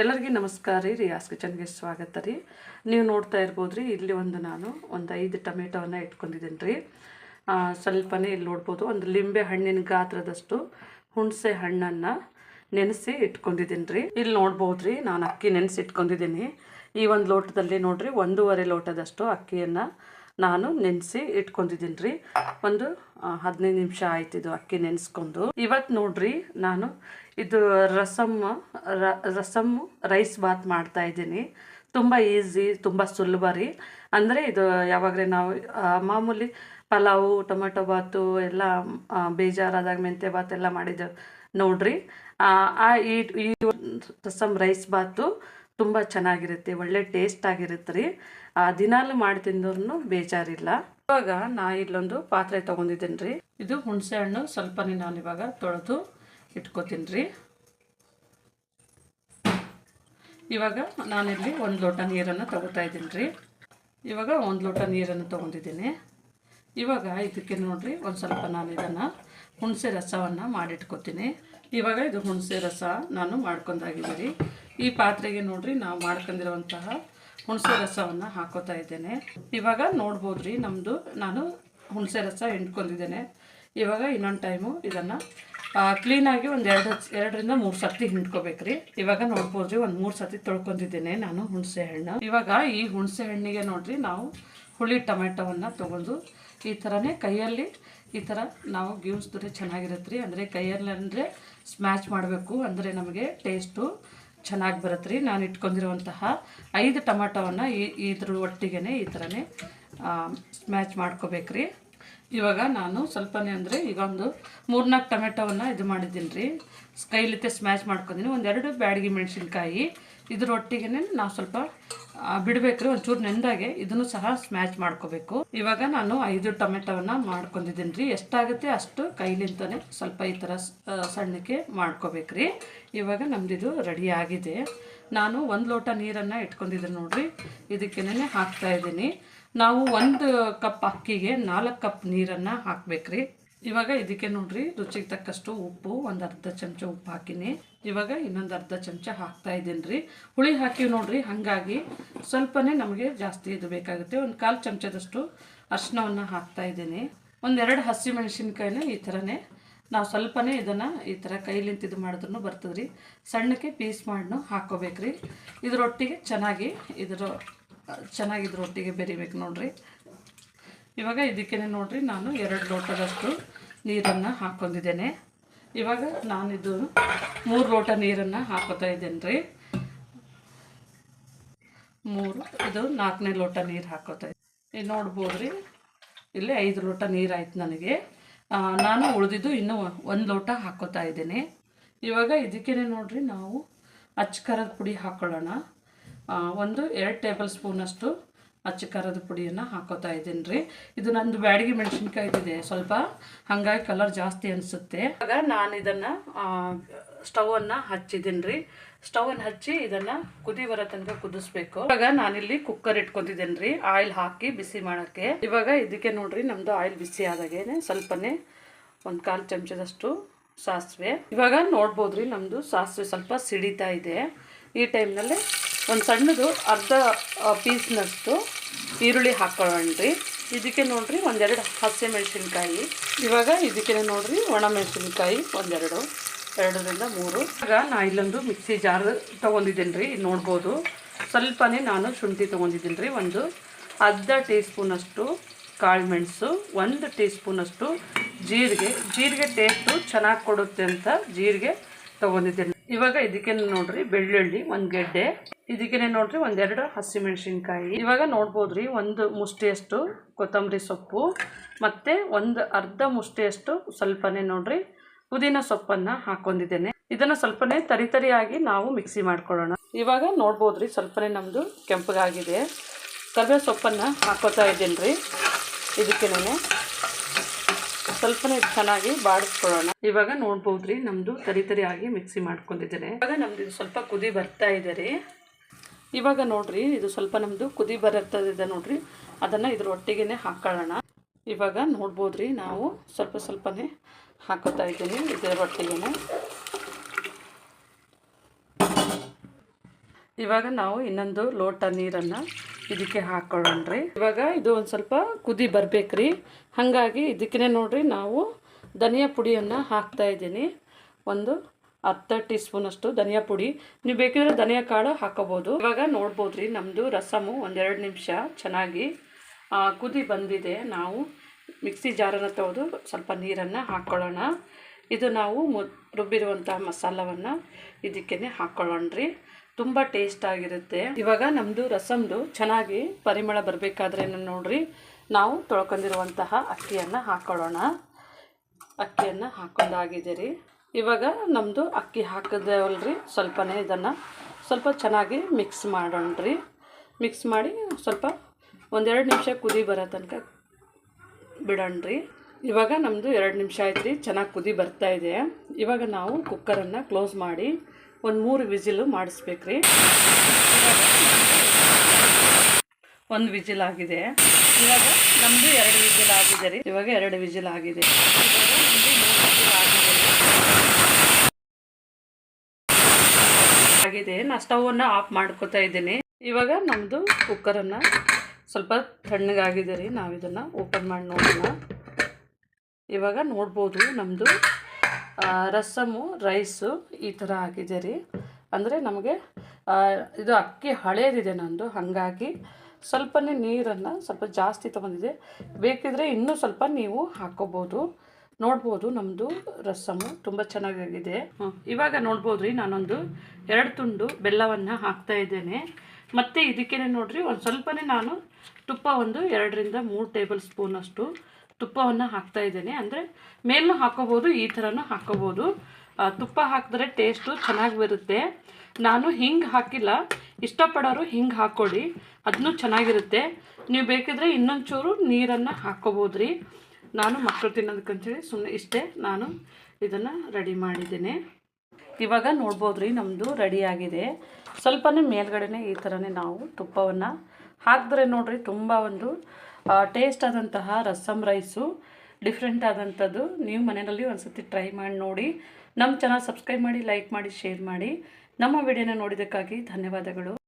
ಎಲ್ಲರಿಗೂ ನಮಸ್ಕಾರ ರೀ. ರಿಯಾಸ್ ಕಿಚನ್ಗೆ ಸ್ವಾಗತ ರೀ. ನೀವು ನೋಡ್ತಾ ಇರ್ಬೋದು ರೀ ಇಲ್ಲಿ ಒಂದು ನಾನು ಒಂದು ಐದು ಟೊಮೆಟೊವನ್ನು ಇಟ್ಕೊಂಡಿದ್ದೀನಿ ರೀ. ಸ್ವಲ್ಪನೇ ಇಲ್ಲಿ ನೋಡ್ಬೋದು, ಒಂದು ಲಿಂಬೆ ಹಣ್ಣಿನ ಗಾತ್ರದಷ್ಟು ಹುಣಸೆ ಹಣ್ಣನ್ನು ನೆನೆಸಿ ಇಟ್ಕೊಂಡಿದ್ದೀನಿ ರೀ. ಇಲ್ಲಿ ನೋಡ್ಬೋದು ರೀ ನಾನು ಅಕ್ಕಿ ನೆನೆಸಿ ಇಟ್ಕೊಂಡಿದ್ದೀನಿ. ಈ ಒಂದು ಲೋಟದಲ್ಲಿ ನೋಡ್ರಿ, ಒಂದೂವರೆ ಲೋಟದಷ್ಟು ಅಕ್ಕಿಯನ್ನು ನಾನು ನೆನೆಸಿ ಇಟ್ಕೊಂಡಿದ್ದೀನಿ ರೀ. ಒಂದು ಹದಿನೈದು ನಿಮಿಷ ಆಯ್ತಿದ್ದು ಅಕ್ಕಿ ನೆನೆಸ್ಕೊಂಡು. ಇವತ್ತು ನೋಡಿರಿ, ನಾನು ಇದು ರಸಮ್ ರ- ರಸಮ್ ರೈಸ್ ಬಾತ್ ಮಾಡ್ತಾ ಇದ್ದೀನಿ. ತುಂಬ ಈಸಿ ತುಂಬ ಸುಲಭ ರೀ. ಅಂದರೆ ಇದು ಯಾವಾಗಲೇ ನಾವು ಮಾಮೂಲಿ ಪಲಾವು ಟೊಮೆಟೊ ಬಾತು ಎಲ್ಲ ಬೇಜಾರಾದಾಗ ಮೆಂತ್ಯ ಬಾತ್ ಎಲ್ಲ ಮಾಡಿದ್ದೆ ನೋಡ್ರಿ. ಆ, ಈ ರಸಮ್ ರೈಸ್ ಬಾತು ತುಂಬ ಚೆನ್ನಾಗಿರುತ್ತೆ ಒಳ್ಳೆ ಟೇಸ್ಟ್ ಆಗಿರುತ್ತೆ ರೀ. ದಿನಾಲು ಮಾಡಿ ತಿಂದವ್ರು ಬೇಜಾರಿಲ್ಲ. ಇವಾಗ ನಾ ಇಲ್ಲೊಂದು ಪಾತ್ರೆ ತೊಗೊಂಡಿದ್ದೀನಿ ರೀ ಇದು ಹುಣಸೆ ಹಣ್ಣು ಸ್ವಲ್ಪನೇ ನಾನು ಇವಾಗ ತೊಳೆದು ಇಟ್ಕೋತೀನಿ ರೀ. ಇವಾಗ ನಾನಿಲ್ಲಿ ಒಂದು ಲೋಟ ನೀರನ್ನು ತಗೋತಾ ಇದ್ದೀನಿ ರೀ. ಇವಾಗ ಒಂದು ಲೋಟ ನೀರನ್ನು ತೊಗೊಂಡಿದ್ದೀನಿ. ಇವಾಗ ಇದಕ್ಕೆ ನೋಡಿರಿ, ಒಂದು ಸ್ವಲ್ಪ ನಾನು ಇದನ್ನು ಹುಣಸೆ ರಸವನ್ನು ಮಾಡಿಟ್ಕೊತೀನಿ. ಇವಾಗ ಇದು ಹುಣಸೆ ರಸ ನಾನು ಮಾಡ್ಕೊಂಡಾಗಿದ್ದೀನಿ. ಈ ಪಾತ್ರೆಗೆ ನೋಡಿರಿ, ನಾವು ಮಾಡ್ಕೊಂಡಿರುವಂತಹ ಹುಣಸೆ ರಸವನ್ನು ಹಾಕೋತಾ ಇದ್ದೇನೆ. ಇವಾಗ ನೋಡ್ಬೋದು ರೀ ನಮ್ಮದು ನಾನು ಹುಣಸೆ ರಸ ಹಿಂಡ್ಕೊಂಡಿದ್ದೇನೆ. ಇವಾಗ ಇನ್ನೊಂದು ಟೈಮು ಇದನ್ನು ಕ್ಲೀನಾಗಿ ಒಂದು ಎರಡು ಎರಡರಿಂದ ಮೂರು ಸರ್ತಿ ಹಿಂಡ್ಕೋಬೇಕ್ರಿ. ಇವಾಗ ನೋಡ್ಬೋದ್ರಿ, ಒಂದು ಮೂರು ಸರ್ತಿ ತೊಳ್ಕೊಂಡಿದ್ದೇನೆ ನಾನು ಹುಣಸೆ ಹಣ್ಣು. ಇವಾಗ ಈ ಹುಣಸೆ ಹಣ್ಣಿಗೆ ನೋಡ್ರಿ, ನಾವು ಹುಳಿ ಟೊಮೆಟೊವನ್ನು ತೊಗೊಂಡು ಈ ಥರನೇ ಕೈಯಲ್ಲಿ ಈ ಥರ ನಾವು ಗೀವ್ಸಿದ್ರೆ ಚೆನ್ನಾಗಿರುತ್ತೆ ರೀ ಅಂದರೆ ಕೈಯಲ್ಲಿ ಅಂದರೆ ಸ್ಮ್ಯಾಚ್ ಮಾಡಬೇಕು, ಅಂದರೆ ನಮಗೆ ಟೇಸ್ಟು ಚೆನ್ನಾಗಿ ಬರುತ್ತೆ ರೀ ನಾನು ಇಟ್ಕೊಂಡಿರುವಂತಹ ಐದು ಟೊಮೆಟೊವನ್ನು ಈ ಇದ್ರ ಒಟ್ಟಿಗೆ ಈ ಥರನೇ ಸ್ಮ್ಯಾಚ್ ಮಾಡ್ಕೋಬೇಕ್ರಿ. ಇವಾಗ ನಾನು ಸ್ವಲ್ಪನೇ ಅಂದರೆ ಈಗ ಒಂದು ಮೂರ್ನಾಲ್ಕು ಟೊಮೆಟೊವನ್ನು ಇದು ಮಾಡಿದ್ದೀನಿ ರೀ ಕೈಲಿತ್ತೆ ಸ್ಮ್ಯಾಚ್ ಮಾಡ್ಕೊಂಡಿನಿ. ಒಂದೆರಡು ಬ್ಯಾಡಗಿ ಮೆಣಸಿನ್ಕಾಯಿ. ಇದ್ರೊಟ್ಟಿಗೆ ನಾವು ಸ್ವಲ್ಪ ಬಿಡಬೇಕ್ರಿ. ಒಂಚೂರು ನೆಂದಾಗೆ ಇದನ್ನು ಸಹ ಸ್ಮ್ಯಾಚ್ ಮಾಡ್ಕೋಬೇಕು. ಇವಾಗ ನಾನು ಐದು ಟೊಮೆಟೊವನ್ನು ಮಾಡ್ಕೊಂಡಿದ್ದೀನಿ ರೀ ಎಷ್ಟಾಗುತ್ತೆ ಅಷ್ಟು ಕೈಲಿಂತಲೇ ಸ್ವಲ್ಪ ಈ ಥರ ಸಣ್ಣಕ್ಕೆ ಮಾಡ್ಕೋಬೇಕು ಸಣ್ಣಕ್ಕೆ ಮಾಡ್ಕೋಬೇಕ್ರಿ. ಇವಾಗ ನಮ್ದಿದು ರೆಡಿ ಆಗಿದೆ. ನಾನು ಒಂದು ಲೋಟ ನೀರನ್ನು ಇಟ್ಕೊಂಡಿದ್ದೀನಿ ನೋಡಿರಿ. ಇದಕ್ಕೇನೆ ಹಾಕ್ತಾ ಇದ್ದೀನಿ. ನಾವು ಒಂದು ಕಪ್ ಅಕ್ಕಿಗೆ ನಾಲ್ಕು ಕಪ್ ನೀರನ್ನು ಹಾಕ್ಬೇಕ್ರಿ. ಇವಾಗ ಇದಕ್ಕೆ ನೋಡ್ರಿ, ರುಚಿಗೆ ತಕ್ಕಷ್ಟು ಉಪ್ಪು, ಒಂದು ಅರ್ಧ ಚಮಚ ಉಪ್ಪು ಹಾಕಿನಿ. ಇವಾಗ ಇನ್ನೊಂದು ಅರ್ಧ ಚಮಚ ಹಾಕ್ತಾ ಇದ್ದೀನಿ ರೀ ಹುಳಿ ಹಾಕಿವಿ ನೋಡ್ರಿ, ಹಾಗಾಗಿ ಸ್ವಲ್ಪನೇ ನಮಗೆ ಜಾಸ್ತಿ ಇದು ಬೇಕಾಗುತ್ತೆ. ಒಂದು ಕಾಲು ಚಮಚದಷ್ಟು ಅರಿಶಿನವನ್ನು ಹಾಕ್ತಾ ಇದ್ದೀನಿ ಒಂದೆರಡು ಹಸಿ ಮೆಣಸಿನ್ಕಾಯಿನ ಈ ಥರನೇ ನಾವು ಸ್ವಲ್ಪನೇ ಇದನ್ನು ಈ ಥರ ಕೈಲಿಂತ ಇದು ಮಾಡಿದ್ರು ಬರ್ತದ್ರಿ. ಸಣ್ಣಕ್ಕೆ ಪೀಸ್ ಮಾಡಿನೂ ಹಾಕ್ಕೋಬೇಕ್ರಿ ಇದ್ರೊಟ್ಟಿಗೆ ಚೆನ್ನಾಗಿ ಇದ್ರ ಚೆನ್ನಾಗಿ ರೊಟ್ಟಿಗೆ ಬೆರಿಬೇಕು ನೋಡ್ರಿ. ಇವಾಗ ಇದಕ್ಕೇ ನೋಡ್ರಿ ನಾನು ಎರಡು ಲೋಟದಷ್ಟು ನೀರನ್ನು ಹಾಕ್ಕೊಂಡಿದ್ದೇನೆ. ಇವಾಗ ನಾನಿದು ಮೂರು ಲೋಟ ನೀರನ್ನು ಹಾಕೋತಾ ಇದ್ದೇನೆ ರೀ ಮೂರು, ಇದು ನಾಲ್ಕನೇ ಲೋಟ ನೀರು ಹಾಕೋತಾ ಇದ್ದೀನಿ ಇದು ನೋಡ್ಬೋದು ರೀ ಇಲ್ಲಿ ಐದು ಲೋಟ ನೀರು ನನಗೆ. ನಾನು ಉಳಿದಿದ್ದು ಇನ್ನೂ ಒಂದು ಲೋಟ ಹಾಕೋತಾ ಇದ್ದೀನಿ. ಇವಾಗ ಇದಕ್ಕೇ ನೋಡ್ರಿ ನಾವು ಅಚ್ಚ ಖಾರದ ಪುಡಿ ಹಾಕ್ಕೊಳ್ಳೋಣ ಒಂದು ಎರಡು ಟೇಬಲ್ ಸ್ಪೂನಷ್ಟು ಅಚ್ಚ ಖಾರದ ಪುಡಿಯನ್ನು ಹಾಕೋತಾ ಇದ್ದೀನಿ ರೀ. ಇದು ನಂದು ಬ್ಯಾಡಗಿ ಮೆಣಸಿನ್ಕಾಯ್ದಿದೆ ಸ್ವಲ್ಪ ಹಾಗಾಗಿ ಕಲರ್ ಜಾಸ್ತಿ ಅನಿಸುತ್ತೆ. ಆಗ ನಾನು ಇದನ್ನು ಸ್ಟವನ್ನು ಹಚ್ಚಿದ್ದೀನಿ ರೀ. ಸ್ಟವನ್ನು ಹಚ್ಚಿ ಇದನ್ನು ಕುದಿ ಬರೋ ತನಕ ಕುದಿಸ್ಬೇಕು. ಇವಾಗ ನಾನಿಲ್ಲಿ ಕುಕ್ಕರ್ ಇಟ್ಕೊತಿದ್ದೀನಿ ರೀ. ಆಯಿಲ್ ಹಾಕಿ ಬಿಸಿ ಮಾಡೋಕ್ಕೆ. ಇವಾಗ ಇದಕ್ಕೆ ನೋಡ್ರಿ ನಮ್ಮದು ಆಯಿಲ್ ಬಿಸಿ ಆದಾಗೇನೆ ಸ್ವಲ್ಪನೇ ಒಂದು ಕಾಲು ಚಮಚದಷ್ಟು ಸಾಸಿವೆ. ಇವಾಗ ನೋಡ್ಬೋದು ರೀ ನಮ್ಮದು ಸಾಸಿವೆ ಸ್ವಲ್ಪ ಸಿಡಿತಾ ಇದೆ. ಈ ಟೈಮ್ನಲ್ಲಿ ಒಂದು ಸಣ್ಣದು ಅರ್ಧ ಪೀಸ್ನಷ್ಟು ಈರುಳ್ಳಿ ಹಾಕೊಳ್ಳೋಣ ರೀ ಇದಕ್ಕೆ ನೋಡಿರಿ ಒಂದೆರಡು ಹಸಿ ಮೆಣಸಿನ್ಕಾಯಿ ಇವಾಗ ಇದಕ್ಕೆ ನೋಡಿರಿ ಒಣ ಮೆಣಸಿನ್ಕಾಯಿ ಒಂದೆರಡು, ಎರಡರಿಂದ ಮೂರು. ಈಗ ನಾ ಇಲ್ಲೊಂದು ಮಿಕ್ಸಿ ಜಾರ್ ತೊಗೊಂಡಿದ್ದೀನಿ ರೀ ನೋಡ್ಬೋದು. ಸ್ವಲ್ಪನೇ ನಾನು ಶುಂಠಿ ತೊಗೊಂಡಿದ್ದೀನಿ ರೀ ಒಂದು ಅರ್ಧ ಟೀ ಸ್ಪೂನಷ್ಟು ಕಾಳು ಮೆಣಸು ಒಂದು ಟೀ ಸ್ಪೂನಷ್ಟು ಜೀರಿಗೆ. ಜೀರಿಗೆ ಟೇಸ್ಟು ಚೆನ್ನಾಗಿ ಕೊಡುತ್ತೆ ಅಂತ ಜೀರಿಗೆ ತೊಗೊಂಡಿದ್ದೀನಿ ಇವಾಗ ಇದಕ್ಕೆ ನೋಡ್ರಿ ಬೆಳ್ಳುಳ್ಳಿ, ಒಂದು ಗೆಡ್ಡೆ. ಇದಕ್ಕೆ ನೋಡ್ರಿ ಒಂದೆರಡು ಹಸಿಮೆಣಸಿನ್ಕಾಯಿ. ಇವಾಗ ನೋಡ್ಬೋದ್ರಿ ಒಂದು ಮುಷ್ಟಿಯಷ್ಟು ಕೊತ್ತಂಬರಿ ಸೊಪ್ಪು, ಮತ್ತು ಒಂದು ಅರ್ಧ ಮುಷ್ಟಿಯಷ್ಟು ಸ್ವಲ್ಪನೇ ನೋಡ್ರಿ ಪುದೀನ ಸೊಪ್ಪನ್ನು ಹಾಕೊಂಡಿದ್ದೇನೆ. ಇದನ್ನು ಸ್ವಲ್ಪನೇ ತರಿ ತರಿಯಾಗಿ ನಾವು ಮಿಕ್ಸಿ ಮಾಡ್ಕೊಳ್ಳೋಣ. ಇವಾಗ ನೋಡ್ಬೋದ್ರಿ ಸ್ವಲ್ಪನೇ ನಮ್ಮದು ಕೆಂಪಗಾಗಿದೆ. ಕರಿಬೇವು ಸೊಪ್ಪನ್ನು ಹಾಕೋತಾ ಇದ್ದೀನಿ ರೀ ಇದಕ್ಕೇನೆ ಸ್ವಲ್ಪನೇ ಚೆನ್ನಾಗಿ ಬಾಡಿಸ್ಕೊಳ್ಳೋಣ. ಇವಾಗ ನೋಡ್ಬೋದ್ರಿ ನಮ್ಮದು ತರಿ ಆಗಿ ಮಿಕ್ಸಿ ಮಾಡ್ಕೊಂಡಿದ್ದೇನೆ. ಇವಾಗ ನಮ್ದು ಇದು ಸ್ವಲ್ಪ ಕುದಿ ಬರ್ತಾ ಇದೆ ರೀ. ಇವಾಗ ನೋಡ್ರಿ, ಇದು ಸ್ವಲ್ಪ ನಮ್ಮದು ಕುದಿ ಬರುತ್ತದೆ ನೋಡ್ರಿ. ಅದನ್ನು ಇದ್ರ ಒಟ್ಟಿಗೆ ಹಾಕೊಳ್ಳೋಣ. ಇವಾಗ ನೋಡ್ಬೋದ್ರಿ, ನಾವು ಸ್ವಲ್ಪ ಸ್ವಲ್ಪನೇ ಹಾಕೋತಾ ಇದ್ದೀನಿ ಇದರ ಒಟ್ಟಿಗೆ ಇವಾಗ ನಾವು ಇನ್ನೊಂದು ಲೋಟ ನೀರನ್ನು ಇದಕ್ಕೆ ಹಾಕೊಳ್ಳೋಣ್ರಿ. ಇವಾಗ ಇದು ಒಂದು ಸ್ವಲ್ಪ ಕುದಿ ಬರಬೇಕ್ರಿ. ಹಾಗಾಗಿ ಇದಕ್ಕೇ ನೋಡ್ರಿ ನಾವು ಧನಿಯಾ ಪುಡಿಯನ್ನು ಹಾಕ್ತಾ ಇದ್ದೀನಿ. ಒಂದು ಅರ್ಧ ಟೀ ಸ್ಪೂನಷ್ಟು ಧನಿಯಾ ಪುಡಿ. ನೀವು ಬೇಕಿದ್ರೆ ಧನಿಯಾ ಕಾಳು ಹಾಕೋಬೋದು ಇವಾಗ ನೋಡ್ಬೋದು ರೀ ನಮ್ಮದು ರಸಮು ಒಂದೆರಡು ನಿಮಿಷ ಚೆನ್ನಾಗಿ ಕುದಿ ಬಂದಿದೆ. ನಾವು ಮಿಕ್ಸಿ ಜಾರನ್ನು ತೆಗೆದು ಸ್ವಲ್ಪ ನೀರನ್ನು ಹಾಕ್ಕೊಳ್ಳೋಣ ಇದು ನಾವು ಮು ರುಬ್ಬಿರುವಂಥ ಮಸಾಲವನ್ನು ಇದಕ್ಕೇ ಹಾಕ್ಕೊಳ್ಳೋಣ್ರಿ ತುಂಬ ಟೇಸ್ಟ್ ಆಗಿರುತ್ತೆ. ಇವಾಗ ನಮ್ಮದು ರಸಮ್ದು ಚೆನ್ನಾಗಿ ಪರಿಮಳ ಬರಬೇಕಾದ್ರೆ ನೋಡ್ರಿ, ನಾವು ತೊಳ್ಕೊಂಡಿರುವಂತಹ ಅಕ್ಕಿಯನ್ನು ಹಾಕೊಳ್ಳೋಣ. ಅಕ್ಕಿಯನ್ನು ಹಾಕೊಂಡಾಗಿದೆ ರೀ ಇವಾಗ ನಮ್ಮದು ಅಕ್ಕಿ ಹಾಕಿದವಲ್ರಿ ಸ್ವಲ್ಪನೇ ಇದನ್ನು ಸ್ವಲ್ಪ ಚೆನ್ನಾಗಿ ಮಿಕ್ಸ್ ಮಾಡೋಣ್ರಿ. ಮಿಕ್ಸ್ ಮಾಡಿ ಸ್ವಲ್ಪ ಒಂದೆರಡು ನಿಮಿಷ ಕುದಿ ಬರೋ ತನಕ ಬಿಡೋಣ್ರಿ. ಇವಾಗ ನಮ್ಮದು ಎರಡು ನಿಮಿಷ ಆಯ್ತು ರೀ ಚೆನ್ನಾಗಿ ಕುದಿ ಬರ್ತಾ ಇದೆ. ಇವಾಗ ನಾವು ಕುಕ್ಕರನ್ನು ಕ್ಲೋಸ್ ಮಾಡಿ ಒಂದು ಮೂರು ವಿಜಿಲು ಮಾಡಿಸ್ಬೇಕ್ರಿ. ಒಂದು ವಿಜಿಲ್ ಆಗಿದೆ. ಇವಾಗ ನಮ್ಮದು ಎರಡು ವಿಜಿಲ್ ಆಗಿದೆ ರೀ. ಇವಾಗ ಎರಡು ವಿಜಿಲ್ ಆಗಿದೆ. ಆಗಿದೆ. ನಾ ಸ್ಟವನ್ನು ಆಫ್ ಮಾಡ್ಕೋತಾ ಇದ್ದೀನಿ. ಇವಾಗ ನಮ್ಮದು ಕುಕ್ಕರನ್ನು ಸ್ವಲ್ಪ ತಣ್ಣಗಾಗಿದೆ ರೀ. ನಾವಿದನ್ನು ಓಪನ್ ಮಾಡಿ ನೋಡೋಣ. ಇವಾಗ ನೋಡ್ಬೋದು ನಮ್ಮದು ರಸಮು ರೈಸು ಈ ಥರ ಆಗಿದೆ ರೀ ಅಂದರೆ ನಮಗೆ ಇದು ಅಕ್ಕಿ ಹಳೇದಿದೆ ನಂದು ಹಾಗಾಗಿ ಸ್ವಲ್ಪನೇ ನೀರನ್ನು ಸ್ವಲ್ಪ ಜಾಸ್ತಿ ತೊಗೊಂಡಿದೆ. ಬೇಕಿದ್ರೆ ಇನ್ನೂ ಸ್ವಲ್ಪ ನೀವು ಹಾಕೋಬೋದು. ನೋಡ್ಬೋದು ನಮ್ಮದು ರಸಮು ತುಂಬ ಚೆನ್ನಾಗಾಗಿದೆ. ಇವಾಗ ನೋಡ್ಬೋದು ರೀ ನಾನೊಂದು ಎರಡು ತುಂಡು ಬೆಲ್ಲವನ್ನು ಹಾಕ್ತಾ ಇದ್ದೇನೆ. ಮತ್ತು ಇದಕ್ಕೇ ನೋಡ್ರಿ ಒಂದು ಸ್ವಲ್ಪನೇ ನಾನು ತುಪ್ಪ ಒಂದು ಎರಡರಿಂದ ಮೂರು ಟೇಬಲ್ ಸ್ಪೂನಷ್ಟು ತುಪ್ಪವನ್ನು ಹಾಕ್ತಾ ಇದ್ದೇನೆ. ಅಂದರೆ ಮೇಲೂ ಹಾಕೋಬೋದು, ಈ ಥರನೂ ಹಾಕೋಬೋದು. ತುಪ್ಪ ಹಾಕಿದ್ರೆ ಟೇಸ್ಟು ಚೆನ್ನಾಗಿ ಬರುತ್ತೆ. ನಾನು ಹಿಂಗೆ ಹಾಕಿಲ್ಲ. ಇಷ್ಟಪಡೋರು ಹಿಂಗೆ ಹಾಕ್ಕೊಡಿ. ಅದನ್ನೂ ಚೆನ್ನಾಗಿರುತ್ತೆ. ನೀವು ಬೇಕಿದ್ರೆ ಇನ್ನೊಂಚೂರು ನೀರನ್ನು ಹಾಕ್ಕೋಬೋದು ರೀ ನಾನು ಮಕ್ಕಳು ತಿನ್ನೋದಕ್ಕಂಥೇಳಿ ಸುಮ್ಮನೆ ಇಷ್ಟೇ. ನಾನು ಇದನ್ನು ರೆಡಿ ಮಾಡಿದ್ದೇನೆ. ಇವಾಗ ನೋಡ್ಬೋದು ರೀ ನಮ್ಮದು ರೆಡಿಯಾಗಿದೆ ಸ್ವಲ್ಪನೇ ಮೇಲ್ಗಡೆನೆ ಈ ಥರನೇ ನಾವು ತುಪ್ಪವನ್ನು ಹಾಕಿದ್ರೆ ನೋಡ್ರಿ ತುಂಬ ಒಂದು ಟೇಸ್ಟ್ ಆದಂತಹ ರಸಮ್ ರೈಸು ಡಿಫ್ರೆಂಟ್ ಆದಂಥದ್ದು ನೀವು ಮನೆಯಲ್ಲಿ ಒಂದು ಸತಿ ಟ್ರೈ ಮಾಡಿ ನೋಡಿ. ನಮ್ಮ ಚಾನಲ್ ಸಬ್ಸ್ಕ್ರೈಬ್ ಮಾಡಿ ಲೈಕ್ ಮಾಡಿ ಶೇರ್ ಮಾಡಿ. ನಮ್ಮ ವಿಡಿಯೋನ ನೋಡಿದ್ದಕ್ಕಾಗಿ ಧನ್ಯವಾದಗಳು.